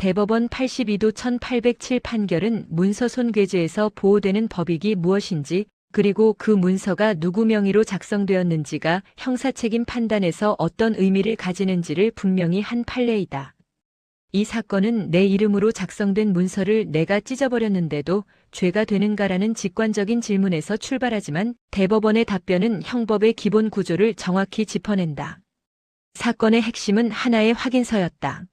대법원 82도 1807 판결은 문서 손괴죄에서 보호되는 법익이 무엇인지 그리고 그 문서가 누구 명의로 작성되었는지가 형사책임 판단에서 어떤 의미를 가지는지를 분명히 한 판례이다. 이 사건은 내 이름으로 작성된 문서를 내가 찢어버렸는데도 죄가 되는가라는 직관적인 질문에서 출발하지만 대법원의 답변은 형법의 기본 구조를 정확히 짚어낸다. 사건의 핵심은 하나의 확인서였다.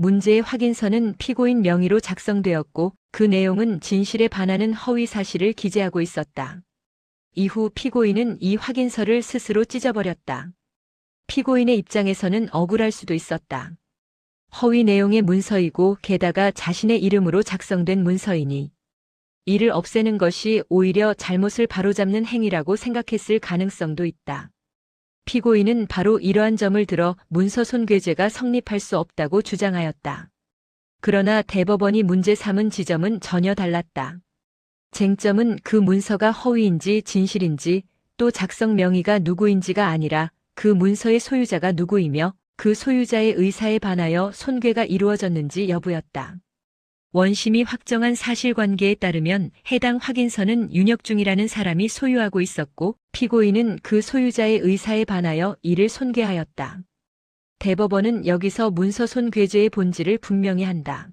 문제의 확인서는 피고인 명의로 작성되었고 그 내용은 진실에 반하는 허위 사실을 기재하고 있었다. 이후 피고인은 이 확인서를 스스로 찢어버렸다. 피고인의 입장에서는 억울할 수도 있었다. 허위 내용의 문서이고 게다가 자신의 이름으로 작성된 문서이니 이를 없애는 것이 오히려 잘못을 바로잡는 행위라고 생각했을 가능성도 있다. 피고인은 바로 이러한 점을 들어 문서 손괴죄가 성립할 수 없다고 주장하였다. 그러나 대법원이 문제 삼은 지점은 전혀 달랐다. 쟁점은 그 문서가 허위인지 진실인지 또 작성 명의가 누구인지가 아니라 그 문서의 소유자가 누구이며 그 소유자의 의사에 반하여 손괴가 이루어졌는지 여부였다. 원심이 확정한 사실관계에 따르면 해당 확인서는 윤혁 중이라는 사람이 소유하고 있었고 피고인은 그 소유자의 의사에 반하여 이를 손괴하였다. 대법원은 여기서 문서 손 괴죄의 본질을 분명히 한다.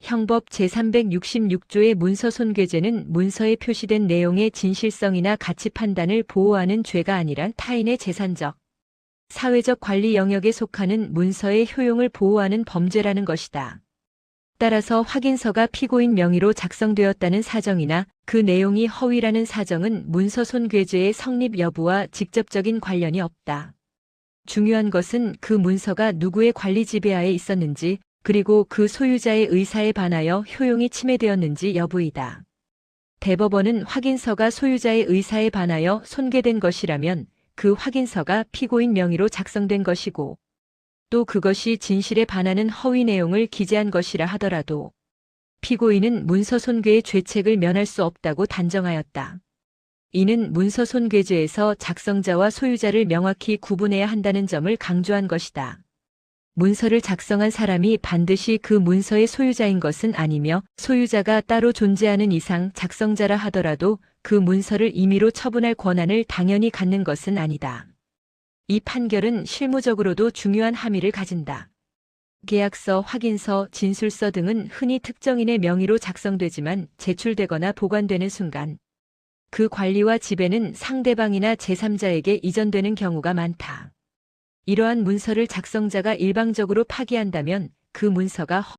형법 제366조의 문서 손 괴죄는 문서에 표시된 내용의 진실성이나 가치 판단을 보호하는 죄가 아니라 타인의 재산적, 사회적 관리 영역에 속하는 문서의 효용을 보호하는 범죄라는 것이다. 따라서 확인서가 피고인 명의로 작성되었다는 사정이나 그 내용이 허위라는 사정은 문서 손 괴죄의 성립 여부와 직접적인 관련이 없다. 중요한 것은 그 문서가 누구의 관리 지배하에 있었는지 그리고 그 소유자의 의사에 반하여 효용이 침해되었는지 여부이다. 대법원은 확인서가 소유자의 의사에 반하여 손괴된 것이라면 그 확인서가 피고인 명의로 작성된 것이고 또 그것이 진실에 반하는 허위 내용을 기재한 것이라 하더라도 피고인은 문서 손괴의 죄책을 면할 수 없다고 단정하였다. 이는 문서 손괴죄에서 작성자와 소유자를 명확히 구분해야 한다는 점을 강조한 것이다. 문서를 작성한 사람이 반드시 그 문서의 소유자인 것은 아니며 소유자가 따로 존재하는 이상 작성자라 하더라도 그 문서를 임의로 처분할 권한을 당연히 갖는 것은 아니다. 이 판결은 실무적으로도 중요한 함의를 가진다. 계약서, 확인서, 진술서 등은 흔히 특정인의 명의로 작성되지만 제출되거나 보관되는 순간 그 관리와 지배는 상대방이나 제3자에게 이전되는 경우가 많다. 이러한 문서를 작성자가 일방적으로 파기한다면 그 문서가